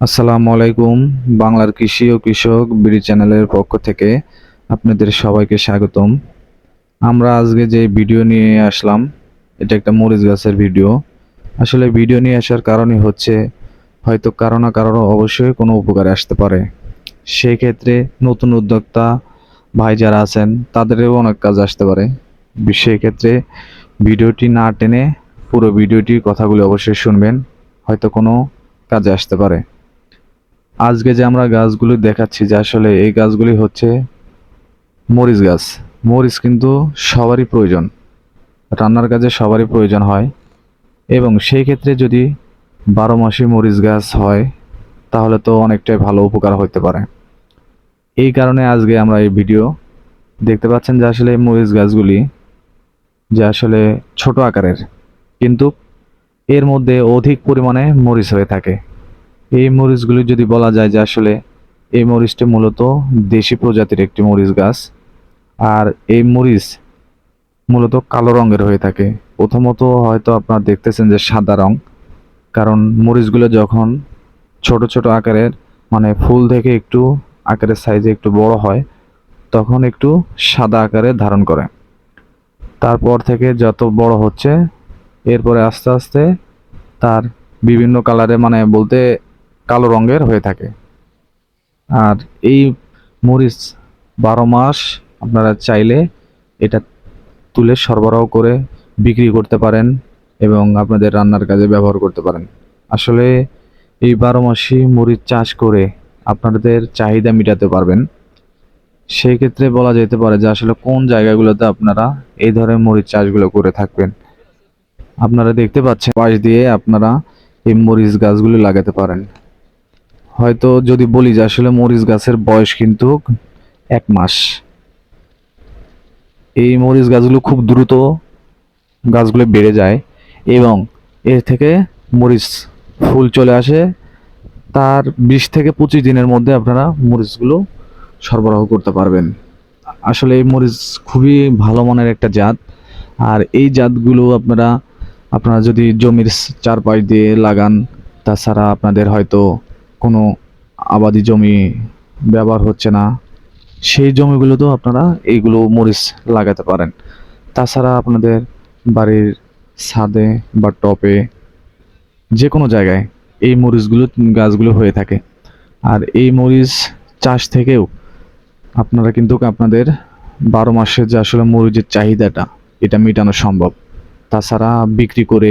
আসসালামু আলাইকুম, বাংলার কৃষি ও কৃষক বিডি চ্যানেলের পক্ষ থেকে আপনাদের সবাইকে স্বাগতম। আমরা আজকে যে ভিডিও নিয়ে আসলাম, এটা একটা মরিচ গাছের ভিডিও। আসলে ভিডিও নিয়ে আসার কারণই হচ্ছে, হয়তো কারও না কারও অবশ্যই কোনো উপকারে আসতে পারে। সেই ক্ষেত্রে নতুন উদ্যোক্তা ভাই যারা আছেন, তাদেরও অনেক কাজ আসতে পারে। সেই ক্ষেত্রে ভিডিওটি না টেনে পুরো ভিডিওটির কথাগুলি অবশ্যই শুনবেন, হয়তো কোনো কাজে আসতে পারে। আজকে যে আমরা গাছগুলি দেখাচ্ছি যে আসলে এই গাছগুলি হচ্ছে মরিচ গাছ। মরিচ কিন্তু সবারই প্রয়োজন। রান্নার কাজে সবারই প্রয়োজন হয়। এবং সেই ক্ষেত্রে যদি বারো মাসে মরিচ গাছ হয়, তাহলে তো অনেকটাই ভালো উপকার হতে পারে। এই কারণে আজকে আমরা এই ভিডিও দেখতে পাচ্ছেন যে আসলে মরিচ গাছগুলি যে আসলে ছোট আকারের, কিন্তু এর মধ্যে অধিক পরিমাণে মরিচ হয়ে থাকে। এই মরিচগুলি যদি বলা যায় যে আসলে এই মরিচটি মূলত দেশি প্রজাতির একটি মরিচ গাছ, আর এই মরিচ মূলত কালো রঙের হয়ে থাকে। প্রথমত হয়তো আপনারা দেখতেছেন যে সাদা রং, কারণ মরিচগুলো যখন ছোট ছোট আকারের মানে ফুল থেকে একটু আকারের সাইজে একটু বড় হয়, তখন একটু সাদা আকারে ধারণ করে। তারপর থেকে যত বড় হচ্ছে, এরপরে আস্তে আস্তে তার বিভিন্ন কালারে মানে বলতে কালো রঙের হয়ে থাকে। আর এই মরিচ বারো মাস আপনারা চাইলে এটা তুলে সরবরাহ করে বিক্রি করতে পারেন এবং আপনাদের রান্নার কাজে ব্যবহার করতে পারেন। আসলে এই বারো মাসি মরিচ চাষ করে আপনাদের চাহিদা মেটাতে পারবেন। সেই ক্ষেত্রে বলা যেতে পারে যে আসলে কোন জায়গাগুলোতে আপনারা এই ধরনের মরিচ চাষগুলো করে থাকবেন। আপনারা দেখতে পাচ্ছেন, পাশ দিয়ে আপনারা এই মরিচ গাছগুলি লাগাতে পারেন। হয়তো যদি বলি যে আসলে মরিচ গাছের বয়স কিন্তু এক মাস। এই মরিচ গাছগুলো খুব দ্রুত গাছগুলো বেড়ে যায় এবং এর থেকে মরিচ ফুল চলে আসে। তার বিশ থেকে পঁচিশ দিনের মধ্যে আপনারা মরিচগুলো সরবরাহ করতে পারবেন। আসলে এই মরিচ খুবই ভালো মানের একটা জাত। আর এই জাতগুলো আপনারা আপনারা যদি জমির চারপাশ দিয়ে লাগান, তাছাড়া আপনাদের হয়তো কোনো আবাদি জমি ব্যবহার হচ্ছে না। সেই জমিগুলোতেও আপনারা এইগুলো মরিচ লাগাতে পারেন। তাছাড়া আপনাদের বাড়ির ছাদে বা টপে যে কোনো জায়গায় এই মরিচগুলো, গাছগুলো হয়ে থাকে। আর এই মরিচ চাষ থেকেও আপনারা কিন্তু আপনাদের বারো মাসের যে আসলে মরিচের চাহিদাটা, এটা মেটানো সম্ভব। তাছাড়া বিক্রি করে